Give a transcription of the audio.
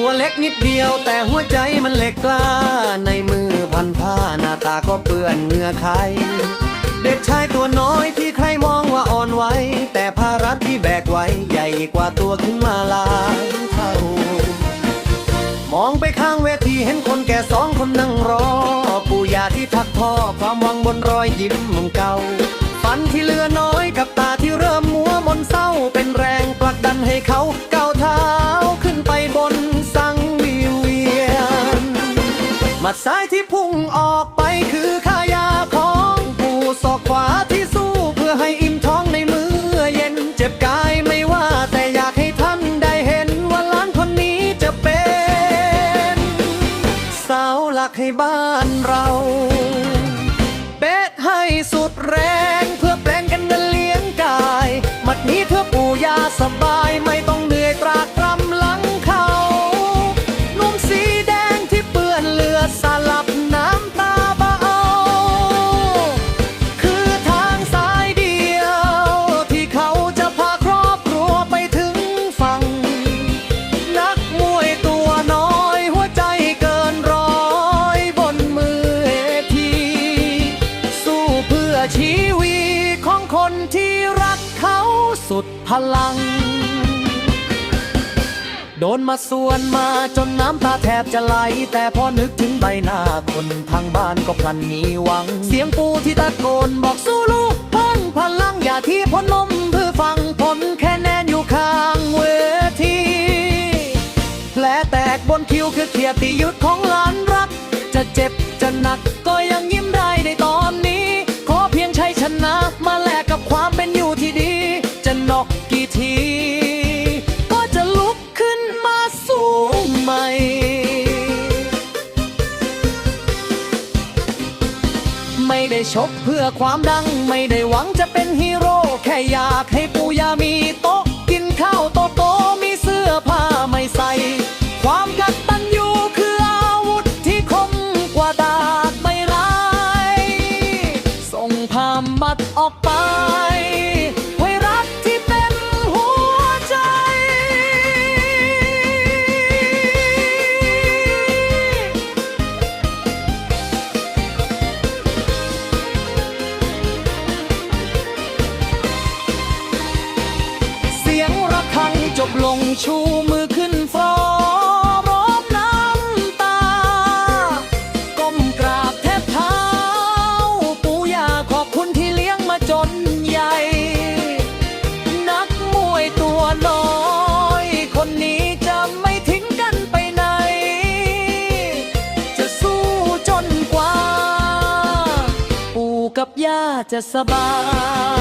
ตัวเล็กนิดเดียวแต่หัวใจมันเหล็กกล้า ในมือพันผ้าหน้าตาก็เปื้อนเหงื่อใครเด็กชายตัวน้อยที่ใครมองว่าอ่อนไหวแต่ภาระที่แบกไว้ใหญ่กว่าตัวขึ้นมาลายเท่ามองไปข้างเวทีเห็นคนแก่สองคนนั่งรอ ปู่ย่าที่ทักพ่อความหวังบนรอยยิ้มมุมเก่าฝันที่เลือน้อย มัดซ้ายที่พุ่งออกไปคือขายาของผู้ศอกขวาที่สู้เพื่อให้อิ่มท้องในมือเย็นเจ็บกายไม่ว่าแต่อยากให้ท่านได้เห็นว่าล้านคนนี้จะเป็นเสาหลักให้บ้านเราเบสให้สุดแรงเพื่อแปลงกันเงินเลี้ยงกาย มัดนี้เพื่อปู่ยาสบายไม่ต้อง สุดพลัง โดนมาส่วนมาจนน้ำตาแทบจะไหล แต่พอนึกถึงใบหน้าคนทางบ้านก็พลันมีหวัง เสียงปูที่ตะโกนบอกสู้ลูกพ้นพลังอย่าที่พ้นลมเพื่อฟังผลแค่แนนอยู่ข้างเวทีแผลแตกบนคิ้วคือเกียรติยุทธของหลานรัก จะเจ็บจะหนักก็ยังยิ้ม ได้ชกเพื่อความดัง ไม่ได้หวังจะเป็นฮีโร่ แค่อยากให้ปู่ย่ามีโต๊ะ กินข้าวโตโตมีเสื้อผ้าไม่ใส่ ความกตัญญูคืออาวุธที่คมกว่าดาบไม่ร้าย ส่งพามบัดออกไป ชูมือขึ้นฟ้อร้องน้ำตา ก้มกราบแทบเท้า ปู่ย่าขอบคุณที่เลี้ยงมาจนใหญ่ นักมวยตัวน้อย คนนี้จะไม่ทิ้งกันไปไหน จะสู้จนกว่า ปู่กับย่าจะสบาย